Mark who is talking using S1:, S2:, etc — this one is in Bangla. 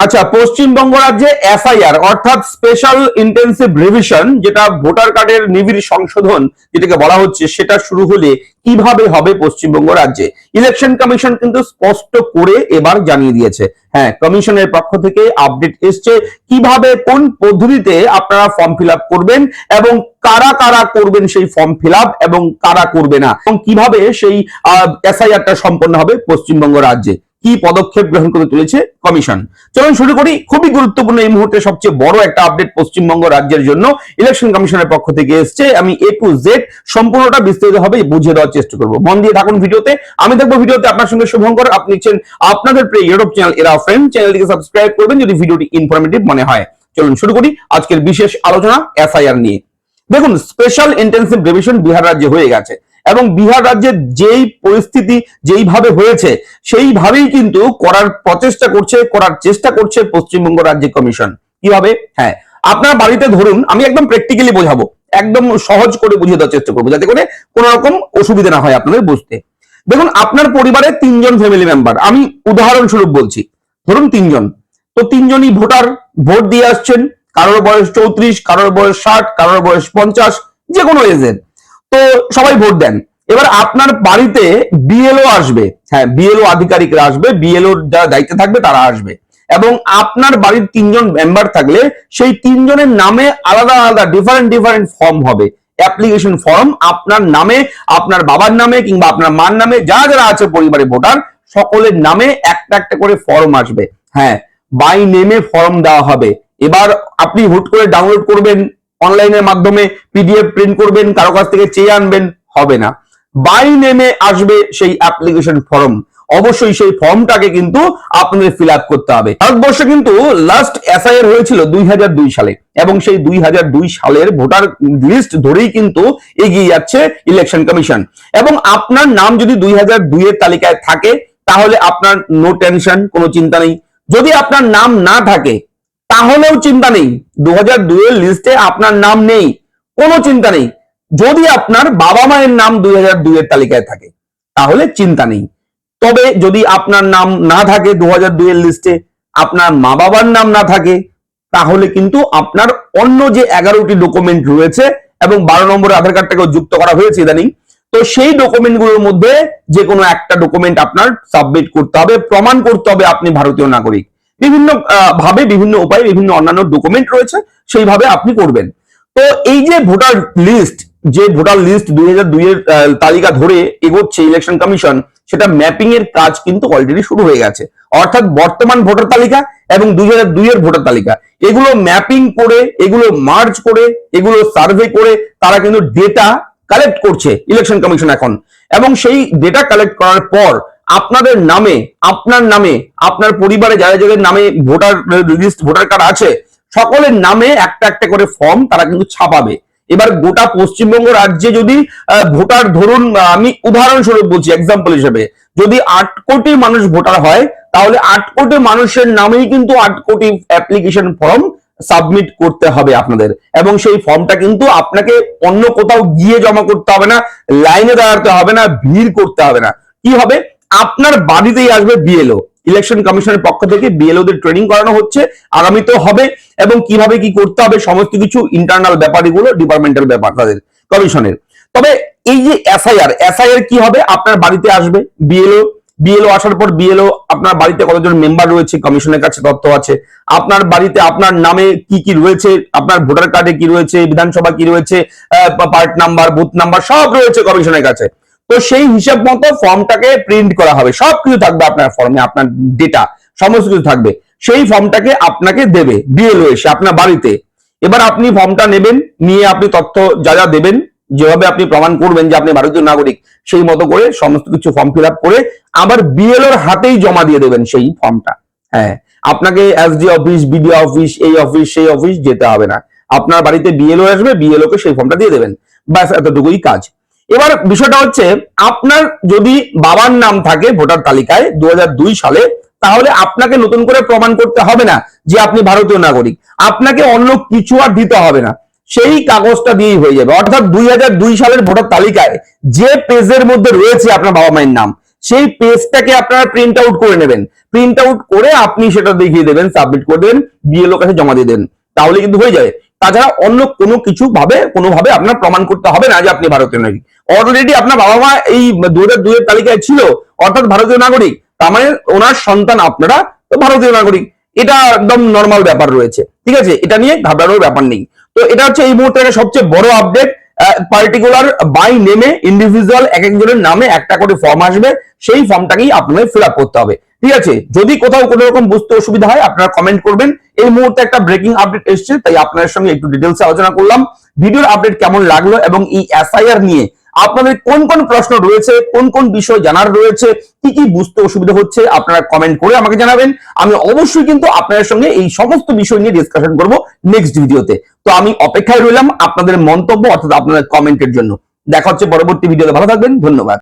S1: আচ্ছা পশ্চিমবঙ্গ রাজ্যে এসআইআর অর্থাৎ স্পেশাল ইন্টেন্সিভ রিভিশন যেটা ভোটার কার্ডের নিবিড় সংশোধন যেটাকে বলা হচ্ছে, সেটা শুরু হলে কীভাবে হবে পশ্চিমবঙ্গ রাজ্যে? ইলেকশন কমিশন কিন্তু স্পষ্ট করে এবার জানিয়ে দিয়েছে। হ্যাঁ কমিশনের পক্ষ থেকে আপডেট এসছে। কীভাবে, কোন পদ্ধতিতে আপনারা ফর্ম ফিল করবেন এবং কারা কারা করবেন সেই ফর্ম ফিল এবং কারা করবে না? এবং কীভাবে সেই এসআইআরটা সম্পন্ন হবে পশ্চিমবঙ্গ রাজ্যে? কি পদক্ষেপ গ্রহণ করে তুলেছে কমিশন? চলুন শুরু করি। খুবই গুরুত্বপূর্ণ এই মুহূর্তে সবচেয়ে বড় একটা আপডেট পশ্চিমবঙ্গ রাজ্যের জন্য ইলেকশন কমিশনের পক্ষ থেকে এসছে। আমি এ টু জেড সম্পূর্ণটা বিস্তারিত বুঝিয়ে দেওয়ার চেষ্টা করব। মন দিয়ে থাকুন ভিডিওতে। আমি দেখব ভিডিওতে আপনার সঙ্গে শুভঙ্কর। আপনি নিচ্ছেন আপনাদের প্রিয় ইউটিউব চ্যানেল এরা ফ্রেন্ড চ্যানেলটিকে সাবস্ক্রাইব করবেন যদি ভিডিওটি ইনফরমেটিভ মনে হয়। চলুন শুরু করি। আজকের বিশেষ আলোচনা এসআইআর নিয়ে। দেখুন স্পেশাল ইন্টেন্সিভ রিভিশন বিহার রাজ্যে হয়ে গেছে। এবং বিহার রাজ্যের যেই পরিস্থিতি যেইভাবে হয়েছে, সেইভাবেই কিন্তু করার প্রচেষ্টা করছে, করার চেষ্টা করছে পশ্চিমবঙ্গ রাজ্য কমিশন। কীভাবে হ্যাঁ আপনার বাড়িতে ধরুন, আমি একদম প্র্যাকটিক্যালি বোঝাবো, একদম সহজ করে বুঝিয়ে দেওয়ার চেষ্টা করব, যাতে করে কোনো রকম অসুবিধা না হয় আপনাদের বুঝতে। দেখুন, আপনার পরিবারে তিনজন ফ্যামিলি মেম্বার আমি উদাহরণস্বরূপ বলছি, ধরুন তিনজন, তো তিনজনই ভোটার, ভোট দিয়ে আসছেন, কারোর বয়স চৌত্রিশ, কারোর বয়স ষাট, কারোর বয়স পঞ্চাশ যে কোনো এজের তো সবাই ভোট দেন। এবার আপনার বাড়িতে বিএলও আসবে। হ্যাঁ বিএলও আধিকারিকরা আসবে বিএলও যারা দায়িত্বে থাকবে তারা আসবে। এবং আপনার বাড়ির তিনজন মেম্বার থাকলে সেই তিনজনের নামে আলাদা আলাদা ডিফারেন্ট ডিফারেন্ট ফর্ম হবে। অ্যাপ্লিকেশন ফর্ম আপনার নামে, আপনার বাবার নামে কিংবা আপনার মার নামে যারা যারা আছে পরিবারে ভোটার, সকলের নামে একটা একটা করে ফর্ম আসবে। হ্যাঁ বাই নেমে ফর্ম দেওয়া হবে। এবার আপনি হুট করে ডাউনলোড করবেন অনলাইনের মাধ্যমে পিডিএফ প্রিন্ট করবেন, কারও কাছ থেকে চেয়ে আনবেন, হবে না। বাই নেমে আসবে সেই অ্যাপ্লিকেশন ফর্ম। অবশ্যই সেই ফর্মটাকে কিন্তু আপনাদের ফিল আপ করতে হবে। ভারতবর্ষে কিন্তু লাস্ট এসআইআর হয়েছিল দুই সালে এবং সেই দুই হাজার দুই সালের ভোটার লিস্ট ধরেই কিন্তু এগিয়ে যাচ্ছে ইলেকশন কমিশন এবং আপনার নাম যদি দুই হাজার দুই এর তালিকায় থাকে, তাহলে আপনার নো টেনশন কোনো চিন্তা নেই। যদি আপনার নাম না থাকে তাহলেও চিন্তা নেই। দু হাজার দুইয়ের লিস্টে আপনার নাম নেই। কোনো চিন্তা নেই। যদি আপনার বাবা মায়ের নাম দুই হাজার দুইয়ের তালিকায় থাকে, তাহলে চিন্তা নেই। তবে যদি আপনার নাম না থাকে দু হাজার দুইয়ের লিস্টে আপনার মা বাবার নাম না থাকে, তাহলে কিন্তু আপনার অন্য যে এগারোটি ডকুমেন্ট রয়েছে এবং বারো নম্বর আধার কার্ডটাকেও যুক্ত করা হয়েছে ইদানিং, তো সেই ডকুমেন্টগুলোর মধ্যে যে কোনো একটা ডকুমেন্ট আপনার সাবমিট করতে হবে, প্রমাণ করতে হবে আপনি ভারতীয় নাগরিক। বিভিন্ন ভাবে বিভিন্ন উপায়ে বিভিন্ন অন্যান্য ডকুমেন্ট রয়েছে, সেইভাবে আপনি করবেন। তো এই যে ভোটার লিস্ট যে ভোটার লিস্ট দুই হাজার দুইয়ের তালিকা ধরে এগোচ্ছে ইলেকশন কমিশন সেটা ম্যাপিং এর কাজ কিন্তু অলরেডি শুরু হয়ে গেছে। অর্থাৎ বর্তমান ভোটার তালিকা এবং দুই হাজার দুইয়ের ভোটার তালিকা। এগুলো ম্যাপিং করে, এগুলো মার্চ করে, এগুলো সার্ভে করে, তারা কিন্তু ডেটা কালেক্ট করছে ইলেকশন কমিশন এখন। এবং সেই ডেটা কালেক্ট করার পর আপনাদের নামে, আপনার নামে, আপনার পরিবারে যারা যাদের নামে ভোটার লিস্ট ভোটার কার্ড আছে, সকলের নামে একটা একটা করে ফর্ম তারা কিন্তু ছাপাবে। এবার গোটা পশ্চিমবঙ্গ রাজ্যে যদি ভোটার ধরুন আমি উদাহরণস্বরূপ বলছি এক্সাম্পল হিসেবে, যদি আট কোটি মানুষ ভোটার হয়, তাহলে আট কোটি মানুষের নামেই কিন্তু আট কোটি অ্যাপ্লিকেশন ফর্ম সাবমিট করতে হবে আপনাদের। এবং সেই ফর্মটা কিন্তু আপনাকে অন্য কোথাও গিয়ে জমা করতে হবে না লাইনে দাঁড়াতে হবে না, ভিড় করতে হবে না। কি হবে? আপনার বাড়িতেই আসবে বিএলও ইলেকশন কমিশনের পক্ষ থেকে বিএলও দের ট্রেনিং করানো হচ্ছে আগামীতেও হবে, এবং কীভাবে কি করতে হবে, সমস্ত কিছু ইন্টারনাল ব্যাপারগুলো ডিপার্টমেন্টাল ব্যাপার তাদের কমিশনের তবে এই যে এসআইআর এসআইআর কি হবে? আপনার বাড়িতে আসবে বিএলও বিএলও আসার পর বিএলও আপনার বাড়িতে কতজন মেম্বার রয়েছে কমিশনের কাছে তথ্য আছে। আপনার বাড়িতে আপনার নামে কি কি রয়েছে, আপনার ভোটার কার্ডে কি রয়েছে, বিধানসভা কি রয়েছে পার্ট নাম্বার বুথ নাম্বার সব রয়েছে কমিশনের কাছে। তো সেই হিসাব মতো ফর্মটাকে প্রিন্ট করা হবে। সবকিছু থাকবে আপনার ফর্মে আপনার ডেটা সমস্ত কিছু থাকবে। সেই ফর্মটাকে আপনাকে দেবে বিএলও এসে আপনার বাড়িতে। এবার আপনি ফর্মটা নেবেন, নিয়ে আপনি তথ্য যা যা দেবেন, যেভাবে আপনি প্রমাণ করবেন যে আপনি ভারতীয় নাগরিক, সেই মতো করে সমস্ত কিছু ফর্ম ফিল করে আবার বিএলওর হাতেই জমা দিয়ে দেবেন সেই ফর্মটা হ্যাঁ আপনাকে এসডি অফিস বিডিও অফিস এই অফিস সেই অফিস যেতে হবে না। আপনার বাড়িতে বিএলও আসবে বিএলও কে সেই ফর্মটা দিয়ে দেবেন। ব্যাস, এতটুকুই কাজ। এবার বিষয়টা হচ্ছে, আপনার যদি বাবার নাম থাকে ভোটার তালিকায় দুই হাজার দুই সালে, তাহলে আপনাকে নতুন করে প্রমাণ করতে হবে না যে আপনি ভারতীয় নাগরিক। আপনাকে অন্য কিছু আর দিতে হবে না। সেই কাগজটা দিয়েই হয়ে যাবে। অর্থাৎ দুই হাজার দুই সালের ভোটার তালিকায় যে পেজের মধ্যে রয়েছে আপনার বাবা মায়ের নাম, সেই পেজটাকে আপনারা প্রিন্ট আউট করে নেবেন। প্রিন্ট আউট করে আপনি সেটা দেখিয়ে দেবেন সাবমিট করে দেবেন বিএলও কাছে জমা দিয়ে দেন তাহলে কিন্তু হয়ে যাবে। তাছাড়া অন্য কোনো কিছু ভাবে কোনোভাবে আপনার প্রমাণ করতে হবে না যে আপনি ভারতীয় নাগরিক। অলরেডি আপনার বাবা মা এই দু হাজার তালিকায় ছিল, অর্থাৎ ভারতীয় নাগরিক। তার মানে ওনার সন্তান আপনারা তো ভারতীয় নাগরিক। এটা একদম নর্মাল ব্যাপার রয়েছে। ঠিক আছে? এটা নিয়ে ঘাবড়ানোর ব্যাপার নেই। তো এটা হচ্ছে এই মুহূর্তে সবচেয়ে বড় আপডেট পার্টিকুলার বাই নেমে ইন্ডিভিজুয়াল এক একজনের নামে একটা করে ফর্ম আসবে। সেই ফর্মটাকেই আপনাকে ফিল করতে হবে। ঠিক আছে? যদি কোথাও কোনো রকম বুঝতে অসুবিধা হয়, আপনারা কমেন্ট করবেন। এই মুহূর্তে একটা ব্রেকিং আপডেট এসেছে, তাই আপনাদের সঙ্গে একটু ডিটেলসে আলোচনা করলাম। ভিডিওর আপডেট কেমন লাগল এবং এই এসআইআর নিয়ে আপনাদের কোন কোন প্রশ্ন রয়েছে, কোন কোন বিষয় জানার রয়েছে, কি কি বুঝতে অসুবিধা হচ্ছে, আপনারা কমেন্ট করে আমাকে জানাবেন। আমি অবশ্যই কিন্তু আপনাদের সঙ্গে এই সমস্ত বিষয় নিয়ে ডিসকাশন করব নেক্সট ভিডিওতে তো। আমি অপেক্ষায় রইলাম আপনাদের মন্তব্য অর্থাৎ আপনাদের কমেন্টের জন্য। দেখা হচ্ছে পরবর্তী ভিডিওতে ভালো থাকবেন, ধন্যবাদ।